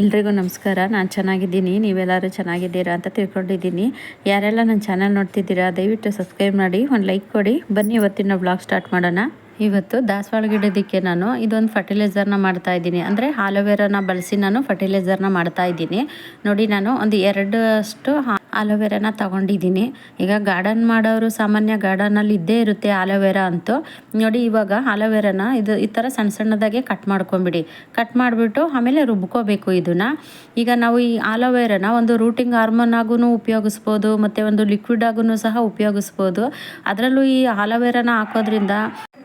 ಎಲ್ರಿಗೂ ನಮಸ್ಕಾರ. ನಾನು ಚೆನ್ನಾಗಿದ್ದೀನಿ. ನೀವೆಲ್ಲರೂ ಚೆನ್ನಾಗಿದ್ದೀರಾ ಅಂತ ತಿಳ್ಕೊಂಡಿದ್ದೀನಿ. ಯಾರೆಲ್ಲ ನನ್ನ ಚಾನಲ್ ನೋಡ್ತಿದ್ದೀರಾ, ದಯವಿಟ್ಟು ಸಬ್ಸ್ಕ್ರೈಬ್ ಮಾಡಿ, ಒಂದು ಲೈಕ್ ಕೊಡಿ. ಬನ್ನಿ ಇವತ್ತಿನ ಬ್ಲಾಗ್ ಸ್ಟಾರ್ಟ್ ಮಾಡೋಣ. ಇವತ್ತು ದಾಸವಾಳ ಗಿಡದಕ್ಕೆ ನಾನು ಇದೊಂದು ಫರ್ಟಿಲೈಸರ್ನ ಮಾಡ್ತಾ ಇದ್ದೀನಿ. ಅಂದರೆ ಆಲೋವೆರಾನ ಬಳಸಿ ನಾನು ಫರ್ಟಿಲೈಸರ್ನ ಮಾಡ್ತಾ ಇದ್ದೀನಿ. ನೋಡಿ ನಾನು ಒಂದು ಎರಡು ಅಷ್ಟು ಆಲೋವೆರಾನ ತಗೊಂಡಿದ್ದೀನಿ. ಈಗ ಗಾರ್ಡನ್ ಮಾಡೋರು ಸಾಮಾನ್ಯ ಗಾರ್ಡನಲ್ಲಿ ಇದ್ದೇ ಇರುತ್ತೆ ಆಲೋವೆರಾ ಅಂತೂ. ನೋಡಿ ಇವಾಗ ಆಲೋವೆರಾನ ಇದು ಈ ಥರ ಸಣ್ಣ ಸಣ್ಣದಾಗೆ ಕಟ್ ಮಾಡ್ಕೊಂಬಿಡಿ. ಕಟ್ ಮಾಡಿಬಿಟ್ಟು ಆಮೇಲೆ ರುಬ್ಕೋಬೇಕು ಇದನ್ನು. ಈಗ ನಾವು ಈ ಆಲೋವೆರಾನ ಒಂದು ರೂಟಿಂಗ್ ಹಾರ್ಮೋನ್ ಆಗೂ ಉಪಯೋಗಿಸ್ಬೋದು, ಮತ್ತು ಒಂದು ಲಿಕ್ವಿಡ್ ಆಗೂ ಸಹ ಉಪಯೋಗಿಸ್ಬೋದು. ಅದರಲ್ಲೂ ಈ ಆಲೋವೆರಾನ ಹಾಕೋದ್ರಿಂದ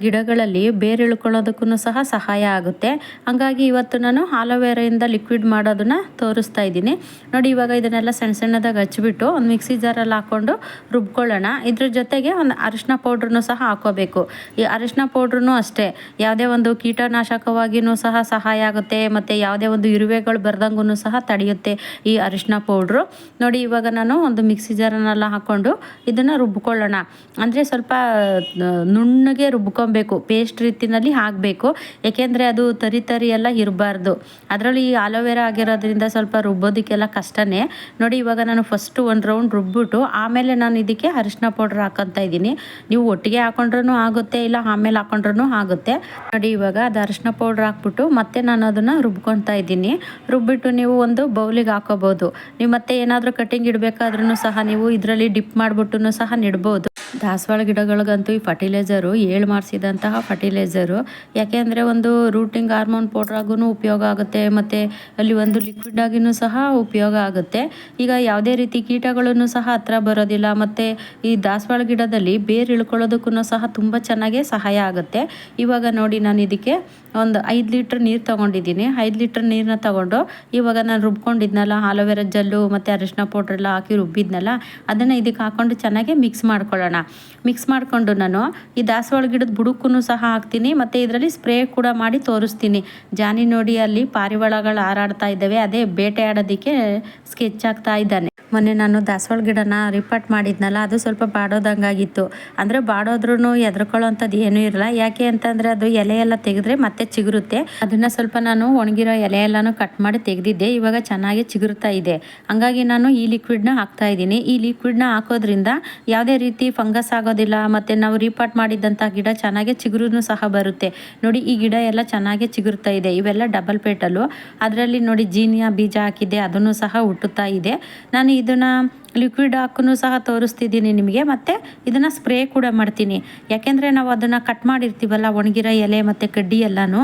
ಗಿಡಗಳಲ್ಲಿ ಬೇರೆ ಇಳ್ಕೊಳ್ಳೋದಕ್ಕೂ ಸಹ ಸಹಾಯ ಆಗುತ್ತೆ. ಹಂಗಾಗಿ ಇವತ್ತು ನಾನು ಆಲೋವೆರಾಯಿಂದ ಲಿಕ್ವಿಡ್ ಮಾಡೋದನ್ನು ತೋರಿಸ್ತಾ ಇದ್ದೀನಿ. ನೋಡಿ ಇವಾಗ ಇದನ್ನೆಲ್ಲ ಸಣ್ಣ ಸಣ್ಣದಾಗಿ ಹಚ್ಬಿಟ್ಟು ಒಂದು ಮಿಕ್ಸಿ ಜಾರಲ್ಲಿ ಹಾಕ್ಕೊಂಡು ರುಬ್ಕೊಳ್ಳೋಣ. ಇದ್ರ ಜೊತೆಗೆ ಒಂದು ಅರಿಶಿನ ಪೌಡ್ರನ್ನು ಸಹ ಹಾಕೋಬೇಕು ಈ ಅರಿಶಿನ ಪೌಡ್ರೂ ಅಷ್ಟೇ, ಯಾವುದೇ ಒಂದು ಕೀಟನಾಶಕವಾಗಿಯೂ ಸಹ ಸಹಾಯ ಆಗುತ್ತೆ, ಮತ್ತು ಯಾವುದೇ ಒಂದು ಇರುವೆಗಳು ಬರ್ದಂಗೂ ಸಹ ತಡೆಯುತ್ತೆ ಈ ಅರಿಶಿನ ಪೌಡ್ರು. ನೋಡಿ, ಇವಾಗ ನಾನು ಒಂದು ಮಿಕ್ಸಿ ಜಾರನ್ನೆಲ್ಲ ಹಾಕ್ಕೊಂಡು ಇದನ್ನು ರುಬ್ಕೊಳ್ಳೋಣ. ಅಂದರೆ ಸ್ವಲ್ಪ ನುಣ್ಣಗೆ ರುಬ್ಕೊಬೇಕು, ಪೇಸ್ಟ್ ರೀತಿಯಲ್ಲಿ ಹಾಕಬೇಕು. ಏಕೆಂದರೆ ಅದು ತರಿ ತರಿ ಎಲ್ಲ ಇರಬಾರ್ದು. ಅದರಲ್ಲಿ ಈ ಆಲೋವೆರಾ ಆಗಿರೋದ್ರಿಂದ ಸ್ವಲ್ಪ ರುಬ್ಬೋದಕ್ಕೆಲ್ಲ ಕಷ್ಟನೇ. ನೋಡಿ, ಇವಾಗ ನಾನು ಫಸ್ಟು ಒಂದು ರೌಂಡ್ ರುಬ್ಬಿಟ್ಟು ಆಮೇಲೆ ನಾನು ಇದಕ್ಕೆ ಅರಿಶಿನ ಪೌಡ್ರ್ ಹಾಕೊತಾ ಇದ್ದೀನಿ. ನೀವು ಒಟ್ಟಿಗೆ ಹಾಕೊಂಡ್ರೂ ಆಗುತ್ತೆ, ಇಲ್ಲ ಆಮೇಲೆ ಹಾಕೊಂಡ್ರೂ ಆಗುತ್ತೆ. ನೋಡಿ, ಇವಾಗ ಅದು ಅರಿಶಿನ ಪೌಡ್ರ್ ಹಾಕ್ಬಿಟ್ಟು ಮತ್ತೆ ನಾನು ಅದನ್ನು ರುಬ್ಕೊತಾ ಇದ್ದೀನಿ. ರುಬ್ಬಿಟ್ಟು ನೀವು ಒಂದು ಬೌಲಿಗೆ ಹಾಕೋಬೋದು. ನೀವು ಮತ್ತೆ ಏನಾದರೂ ಕಟ್ಟಿಂಗ್ ಇಡಬೇಕಾದ್ರೂ ಸಹ ನೀವು ಇದರಲ್ಲಿ ಡಿಪ್ ಮಾಡಿಬಿಟ್ಟು ಸಹ ನೆಡ್ಬೋದು ದಾಸವಾಳ ಗಿಡಗಳಿಗಂತೂ ಈ ಫರ್ಟಿಲೈಸರು ಏಳು ಮಾಡಿಸಿದಂತಹ ಫರ್ಟಿಲೈಸರು ಯಾಕೆಂದರೆ ಒಂದು ರೂಟಿಂಗ್ ಹಾರ್ಮೋನ್ ಪೌಡ್ರಾಗೂ ಉಪಯೋಗ ಆಗುತ್ತೆ, ಮತ್ತು ಅಲ್ಲಿ ಒಂದು ಲಿಕ್ವಿಡ್ ಆಗಿನೂ ಸಹ ಉಪಯೋಗ ಆಗುತ್ತೆ. ಈಗ ಯಾವುದೇ ರೀತಿ ಕೀಟಗಳನ್ನು ಸಹ ಹತ್ರ ಬರೋದಿಲ್ಲ, ಮತ್ತು ಈ ದಾಸವಾಳ ಗಿಡದಲ್ಲಿ ಬೇರು ಇಳ್ಕೊಳ್ಳೋದಕ್ಕೂ ಸಹ ತುಂಬ ಚೆನ್ನಾಗೇ ಸಹಾಯ ಆಗುತ್ತೆ. ಇವಾಗ ನೋಡಿ ನಾನು ಇದಕ್ಕೆ ಒಂದು ಐದು ಲೀಟ್ರ್ ನೀರು ತೊಗೊಂಡಿದ್ದೀನಿ. ಐದು ಲೀಟ್ರ್ ನೀರನ್ನ ತೊಗೊಂಡು ಇವಾಗ ನಾನು ರುಬ್ಕೊಂಡಿದ್ನಲ್ಲ, ಆಲೋವೆರಾ ಜಲ್ಲು, ಮತ್ತು ಅರಿಶಿನ ಪೌಡ್ರೆಲ್ಲ ಹಾಕಿ ರುಬ್ಬಿದ್ನಲ್ಲ, ಅದನ್ನು ಇದಕ್ಕೆ ಹಾಕ್ಕೊಂಡು ಚೆನ್ನಾಗಿ ಮಿಕ್ಸ್ ಮಾಡ್ಕೊಳ್ಳೋಣ. ಮಿಕ್ಸ್ ಮಾಡಿಕೊಂಡು ನಾನು ಈ ದಾಸವಾಳ ಗಿಡದ ಬುಡಕ್ಕೂ ಸಹ ಹಾಕ್ತೀನಿ. ಮತ್ತು ಇದರಲ್ಲಿ ಸ್ಪ್ರೇ ಕೂಡ ಮಾಡಿ ತೋರಿಸ್ತೀನಿ. ಜಾನಿ ನೋಡಿ ಅಲ್ಲಿ ಪಾರಿವಾಳಗಳು ಹಾರಾಡ್ತಾ ಇದ್ದಾವೆ. ಅದೇ ಬೇಟೆ ಆಡೋದಕ್ಕೆ ಸ್ಕೆಚ್ ಆಗ್ತಾ ಇದ್ದಾನೆ. ಮೊನ್ನೆ ನಾನು ದಾಸವಾಳ ಗಿಡನ ರಿಪಾರ್ಟ್ ಮಾಡಿದ್ನಲ್ಲ, ಅದು ಸ್ವಲ್ಪ ಬಾಡೋದಂಗಾಗಿತ್ತು. ಅಂದರೆ ಬಾಡೋದ್ರೂ ಎದ್ರಕೊಳ್ಳೋಂಥದ್ದು ಏನೂ ಇರಲ್ಲ. ಯಾಕೆ ಅಂತಂದರೆ ಅದು ಎಲೆ ಎಲ್ಲ ತೆಗೆದ್ರೆ ಮತ್ತೆ ಚಿಗುರುತ್ತೆ. ಅದನ್ನು ಸ್ವಲ್ಪ ನಾನು ಒಣಗಿರೋ ಎಲೆ ಎಲ್ಲನೂ ಕಟ್ ಮಾಡಿ ತೆಗೆದಿದ್ದೆ. ಇವಾಗ ಚೆನ್ನಾಗಿ ಚಿಗುರ್ತಾ ಇದೆ. ಹಂಗಾಗಿ ನಾನು ಈ ಲಿಕ್ವಿಡ್ನ ಹಾಕ್ತಾ ಇದ್ದೀನಿ. ಈ ಲಿಕ್ವಿಡ್ನ ಹಾಕೋದ್ರಿಂದ ಯಾವುದೇ ರೀತಿ ಫಂಗಸ್ ಆಗೋದಿಲ್ಲ, ಮತ್ತು ನಾವು ರಿಪಾರ್ಟ್ ಮಾಡಿದ್ದಂಥ ಗಿಡ ಚೆನ್ನಾಗಿ ಚಿಗುರು ಸಹ ಬರುತ್ತೆ. ನೋಡಿ, ಈ ಗಿಡ ಎಲ್ಲ ಚೆನ್ನಾಗಿ ಚಿಗುರ್ತಾ ಇದೆ. ಇವೆಲ್ಲ ಡಬಲ್ ಪೇಟಲ್ಲು. ಅದರಲ್ಲಿ ನೋಡಿ, ಜೀನಿಯಾ ಬೀಜ ಹಾಕಿದ್ದೆ, ಅದನ್ನು ಸಹ ಹುಟ್ಟುತ್ತಾ ಇದೆ. ನಾನು ಇದನ್ನು ಲಿಕ್ವಿಡ್ ಹಾಕೂ ಸಹ ತೋರಿಸ್ತಿದ್ದೀನಿ ನಿಮಗೆ. ಮತ್ತು ಇದನ್ನು ಸ್ಪ್ರೇ ಕೂಡ ಮಾಡ್ತೀನಿ. ಯಾಕೆಂದರೆ ನಾವು ಅದನ್ನು ಕಟ್ ಮಾಡಿರ್ತೀವಲ್ಲ, ಒಣಗಿರೋ ಎಲೆ ಮತ್ತು ಕಡ್ಡಿ ಎಲ್ಲನೂ,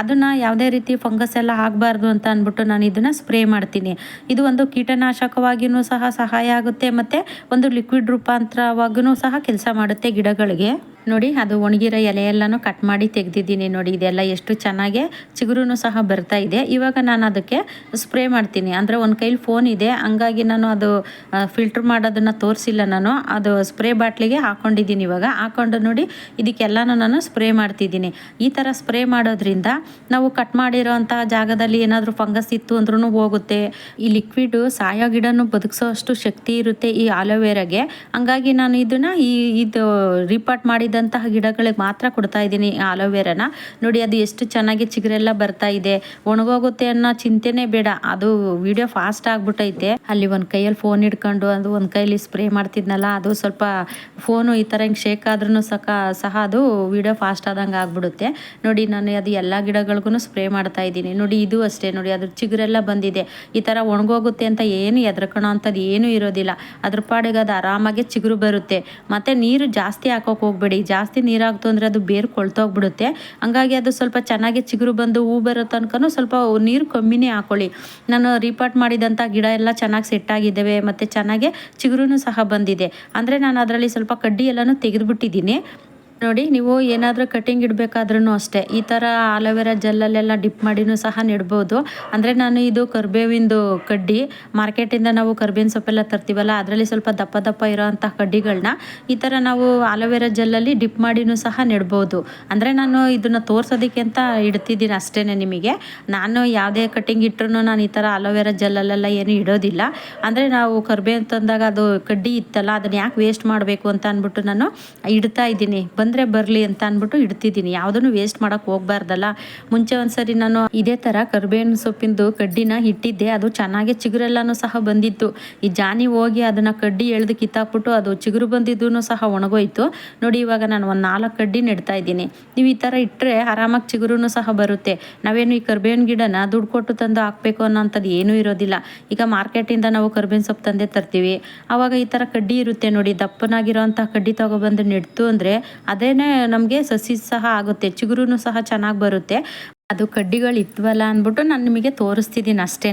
ಅದನ್ನು ಯಾವುದೇ ರೀತಿ ಫಂಗಸ್ ಎಲ್ಲ ಆಗಬಾರ್ದು ಅಂತ ಅಂದ್ಬಿಟ್ಟು ನಾನು ಇದನ್ನು ಸ್ಪ್ರೇ ಮಾಡ್ತೀನಿ. ಇದು ಒಂದು ಕೀಟನಾಶಕವಾಗಿಯೂ ಸಹ ಸಹಾಯ ಆಗುತ್ತೆ, ಮತ್ತು ಒಂದು ಲಿಕ್ವಿಡ್ ರೂಪಾಂತರವಾಗೂ ಸಹ ಕೆಲಸ ಮಾಡುತ್ತೆ ಗಿಡಗಳಿಗೆ. ನೋಡಿ, ಅದು ಒಣಗಿರೋ ಎಲೆ ಎಲ್ಲನೂ ಕಟ್ ಮಾಡಿ ತೆಗೆದಿದ್ದೀನಿ ನೋಡಿ, ಇದೆಲ್ಲ ಎಷ್ಟು ಚೆನ್ನಾಗೆ ಚಿಗುರು ಸಹ ಬರ್ತಾ ಇದೆ. ಇವಾಗ ನಾನು ಅದಕ್ಕೆ ಸ್ಪ್ರೇ ಮಾಡ್ತೀನಿ. ಅಂದರೆ ಒಂದು ಕೈಲಿ ಫೋನ್ ಇದೆ, ಹಂಗಾಗಿ ನಾನು ಅದು ಫಿಲ್ಟ್ರ್ ಮಾಡೋದನ್ನು ತೋರಿಸಿಲ್ಲ ನಾನು. ಅದು ಸ್ಪ್ರೇ ಬಾಟ್ಲಿಗೆ ಹಾಕ್ಕೊಂಡಿದ್ದೀನಿ ಇವಾಗ. ಹಾಕ್ಕೊಂಡು ನೋಡಿ, ಇದಕ್ಕೆಲ್ಲನೂ ನಾನು ಸ್ಪ್ರೇ ಮಾಡ್ತಿದ್ದೀನಿ. ಈ ಥರ ಸ್ಪ್ರೇ ಮಾಡೋದ್ರಿಂದ ನಾವು ಕಟ್ ಮಾಡಿರೋ ಅಂತಹ ಜಾಗದಲ್ಲಿ ಏನಾದರೂ ಫಂಗಸ್ ಇತ್ತು ಅಂದ್ರೂ ಹೋಗುತ್ತೆ. ಈ ಲಿಕ್ವಿಡು ಸಾಯೋ ಗಿಡನೂ ಬದುಕಿಸೋ ಅಷ್ಟು ಶಕ್ತಿ ಇರುತ್ತೆ ಈ ಆಲೋವೆರಾಗೆ ಹಂಗಾಗಿ ನಾನು ಇದನ್ನು ಈ, ಇದು ರಿಪಾರ್ಟ್ ಮಾಡಿದ ಇದ್ದಂತಹ ಗಿಡಗಳಿಗೆ ಮಾತ್ರ ಕೊಡ್ತಾ ಇದ್ದೀನಿ ಆಲೋವೆರಾನ ನೋಡಿ, ಅದು ಎಷ್ಟು ಚೆನ್ನಾಗಿ ಚಿಗುರೆಲ್ಲ ಬರ್ತಾ ಇದೆ. ಒಣಗೋಗುತ್ತೆ ಅನ್ನೋ ಚಿಂತೆನೇ ಬೇಡ. ಅದು ವಿಡಿಯೋ ಫಾಸ್ಟ್ ಆಗ್ಬಿಟ್ಟೈತೆ. ಅಲ್ಲಿ ಒಂದು ಕೈಯಲ್ಲಿ ಫೋನ್ ಹಿಡ್ಕೊಂಡು, ಅದು ಒಂದು ಕೈಯಲ್ಲಿ ಸ್ಪ್ರೇ ಮಾಡ್ತಿದ್ನಲ್ಲ, ಅದು ಸ್ವಲ್ಪ ಫೋನು ಈ ಥರ ಹಿಂಗೆ ಶೇಕ್ ಆದ್ರೂ ಸಹ ಸಹ ಅದು ವಿಡಿಯೋ ಫಾಸ್ಟ್ ಆದಂಗೆ ಆಗ್ಬಿಡುತ್ತೆ. ನೋಡಿ, ನಾನು ಅದು ಎಲ್ಲ ಗಿಡಗಳಿಗೂ ಸ್ಪ್ರೇ ಮಾಡ್ತಾ ಇದ್ದೀನಿ. ನೋಡಿ, ಇದು ಅಷ್ಟೇ. ನೋಡಿ, ಅದ್ರ ಚಿಗುರೆಲ್ಲ ಬಂದಿದೆ. ಈ ಥರ ಒಣಗೋಗುತ್ತೆ ಅಂತ ಏನು ಎದ್ರಕಣೋ ಅಂಥದ್ದು ಏನೂ ಇರೋದಿಲ್ಲ. ಅದ್ರ ಪಾಡಿಗೆ ಅದು ಆರಾಮಾಗಿ ಚಿಗುರು ಬರುತ್ತೆ. ಮತ್ತು ನೀರು ಜಾಸ್ತಿ ಹಾಕೋಕೆ ಹೋಗ್ಬೇಡಿ. ಜಾಸ್ತಿ ನೀರಾಗ್ತು ಅಂದರೆ ಅದು ಬೇರು ಕೊಳ್ತೋಗ್ಬಿಡುತ್ತೆ ಹಂಗಾಗಿ ಅದು ಸ್ವಲ್ಪ ಚೆನ್ನಾಗಿ ಚಿಗುರು ಬಂದು ಹೂ ಬರೋ ತನಕನೂ ಸ್ವಲ್ಪ ನೀರು ಕಮ್ಮಿನೇ ಹಾಕೊಳ್ಳಿ. ನಾನು ರೀಪಾಟ್ ಮಾಡಿದಂಥ ಗಿಡ ಎಲ್ಲ ಚೆನ್ನಾಗಿ ಸೆಟ್ ಆಗಿದ್ದಾವೆ ಮತ್ತು ಚೆನ್ನಾಗಿ ಚಿಗುರು ಸಹ ಬಂದಿದೆ. ಅಂದರೆ ನಾನು ಅದರಲ್ಲಿ ಸ್ವಲ್ಪ ಕಡ್ಡಿ ಎಲ್ಲನೂ ತೆಗೆದುಬಿಟ್ಟಿದ್ದೀನಿ. ನೋಡಿ, ನೀವು ಏನಾದರೂ ಕಟಿಂಗ್ ಇಡಬೇಕಾದ್ರೂ ಅಷ್ಟೇ. ಈ ಥರ ಆಲೋವೆರಾ ಜೆಲ್ಲಲ್ಲೆಲ್ಲ ಡಿಪ್ ಮಾಡಿನೂ ಸಹ ನೆಡ್ಬೋದು. ಅಂದರೆ ನಾನು ಇದು ಕರ್ಬೇವಿಂದು ಕಡ್ಡಿ, ಮಾರ್ಕೆಟಿಂದ ನಾವು ಕರ್ಬೇವಿನ ಸೊಪ್ಪೆಲ್ಲ ತರ್ತೀವಲ್ಲ, ಅದರಲ್ಲಿ ಸ್ವಲ್ಪ ದಪ್ಪ ದಪ್ಪ ಇರೋವಂಥ ಕಡ್ಡಿಗಳನ್ನ ಈ ಥರ ನಾವು ಆಲೋವೆರಾ ಜೆಲ್ಲಲ್ಲಿ ಡಿಪ್ ಮಾಡಿನೂ ಸಹ ನೆಡ್ಬೋದು. ಅಂದರೆ ನಾನು ಇದನ್ನು ತೋರ್ಸೋದಕ್ಕೆ ಅಂತ ಇಡ್ತಿದ್ದೀನಿ ಅಷ್ಟೇ ನಿಮಗೆ. ನಾನು ಯಾವುದೇ ಕಟ್ಟಿಂಗ್ ಇಟ್ಟರು ನಾನು ಈ ಥರ ಆಲೋವೆರಾ ಜೆಲ್ಲಲ್ಲೆಲ್ಲ ಏನು ಇಡೋದಿಲ್ಲ. ಅಂದರೆ ನಾವು ಕರ್ಬೇವು ತಂದಾಗ ಅದು ಕಡ್ಡಿ ಇತ್ತಲ್ಲ, ಅದನ್ನು ಯಾಕೆ ವೇಸ್ಟ್ ಮಾಡಬೇಕು ಅಂತ ಅಂದ್ಬಿಟ್ಟು ನಾನು ಇಡ್ತಾ ಇದ್ದೀನಿ. ಬಂದರೆ ಬರಲಿ ಅಂತ ಅಂದ್ಬಿಟ್ಟು ಇಡ್ತಿದ್ದೀನಿ. ಯಾವುದನ್ನು ವೇಸ್ಟ್ ಮಾಡೋಕ್ಕೆ ಹೋಗ್ಬಾರ್ದಲ್ಲ. ಮುಂಚೆ ಒಂದ್ಸರಿ ನಾನು ಇದೇ ಥರ ಕರ್ಬೇವಿನ ಸೊಪ್ಪಿಂದು ಕಡ್ಡಿನ ಇಟ್ಟಿದ್ದೆ ಅದು ಚೆನ್ನಾಗಿ ಚಿಗುರೆಲ್ಲನೂ ಸಹ ಬಂದಿತ್ತು. ಈ ಜಾನಿ ಹೋಗಿ ಅದನ್ನು ಕಡ್ಡಿ ಎಳೆದು ಕಿತ್ತಾಕ್ಬಿಟ್ಟು ಅದು ಚಿಗುರು ಬಂದಿದ್ದೂ ಸಹ ಒಣಗೋಯ್ತು. ನೋಡಿ, ಇವಾಗ ನಾನು ಒಂದು ನಾಲ್ಕು ಕಡ್ಡಿ ನೆಡ್ತಾ ಇದ್ದೀನಿ. ನೀವು ಈ ಥರ ಇಟ್ಟರೆ ಆರಾಮಾಗಿ ಚಿಗುರು ಸಹ ಬರುತ್ತೆ. ನಾವೇನು ಈ ಕರ್ಬೇವಿನ ಗಿಡನ ದುಡ್ಡು ಕೊಟ್ಟು ತಂದು ಹಾಕಬೇಕು ಅನ್ನೋಂಥದ್ದು ಏನೂ ಇರೋದಿಲ್ಲ. ಈಗ ಮಾರ್ಕೆಟಿಂದ ನಾವು ಕರ್ಬೇವಿನ ಸೊಪ್ಪು ತಂದೆ ತರ್ತೀವಿ. ಆವಾಗ ಈ ಥರ ಕಡ್ಡಿ ಇರುತ್ತೆ ನೋಡಿ, ದಪ್ಪನಾಗಿರೋಂಥ ಕಡ್ಡಿ ತಗೊಬಂದು ನೆಡ್ತು ಅಂದರೆ ಅದೇನೇ ನಮಗೆ ಸಸಿ ಸಹ ಆಗುತ್ತೆ ಚಿಗುರು ಸಹ ಚೆನ್ನಾಗಿ ಬರುತ್ತೆ. ಅದು ಕಡ್ಡಿಗಳು ಇತ್ವಲ್ಲ ಅಂದ್ಬಿಟ್ಟು ನಾನು ನಿಮಗೆ ತೋರಿಸ್ತಿದ್ದೀನಿ ಅಷ್ಟೇ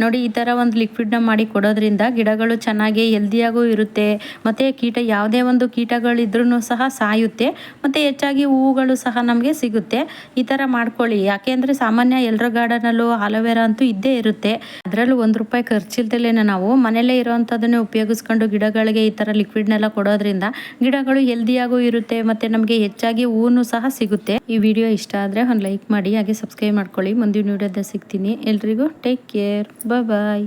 ನೋಡಿ, ಈ ಥರ ಒಂದು ಲಿಕ್ವಿಡ್ನ ಮಾಡಿ ಕೊಡೋದ್ರಿಂದ ಗಿಡಗಳು ಚೆನ್ನಾಗಿ ಹೆಲ್ದಿಯಾಗೂ ಇರುತ್ತೆ. ಮತ್ತು ಕೀಟ ಯಾವುದೇ ಒಂದು ಕೀಟಗಳಿದ್ರೂ ಸಹ ಸಾಯುತ್ತೆ. ಮತ್ತು ಹೆಚ್ಚಾಗಿ ಹೂವುಗಳು ಸಹ ನಮಗೆ ಸಿಗುತ್ತೆ. ಈ ಥರ ಮಾಡ್ಕೊಳ್ಳಿ. ಯಾಕೆಂದರೆ ಸಾಮಾನ್ಯ ಎಲ್ಲರ ಗಾರ್ಡನಲ್ಲೂ ಆಲೋವೆರಾ ಅಂತೂ ಇದ್ದೇ ಇರುತ್ತೆ. ಅದರಲ್ಲೂ ಒಂದು ರೂಪಾಯಿ ಖರ್ಚಿಲ್ದಲೇ ನಾವು ಮನೆಯಲ್ಲೇ ಇರೋವಂಥದ್ದನ್ನೇ ಉಪಯೋಗಿಸ್ಕೊಂಡು ಗಿಡಗಳಿಗೆ ಈ ಥರ ಲಿಕ್ವಿಡ್ನೆಲ್ಲ ಕೊಡೋದ್ರಿಂದ ಗಿಡಗಳು ಹೆಲ್ದಿಯಾಗೂ ಇರುತ್ತೆ. ಮತ್ತು ನಮಗೆ ಹೆಚ್ಚಾಗಿ ಹೂವು ಸಹ ಸಿಗುತ್ತೆ. ಈ ವಿಡಿಯೋ ಇಷ್ಟ ಆದರೆ ಒಂದು ಲೈಕ್ ಮಾಡಿ ಹಾಗೆ ಸಬ್ಸ್ಕ್ರೈಬ್ ಮಾಡ್ಕೊಳ್ಳಿ. ಮುಂದಿನ ವೀಡಿಯೋದ ಸಿಗ್ತೀನಿ. ಎಲ್ರಿಗೂ ಟೇಕ್ ಕೇರ್ ಬಾಯ್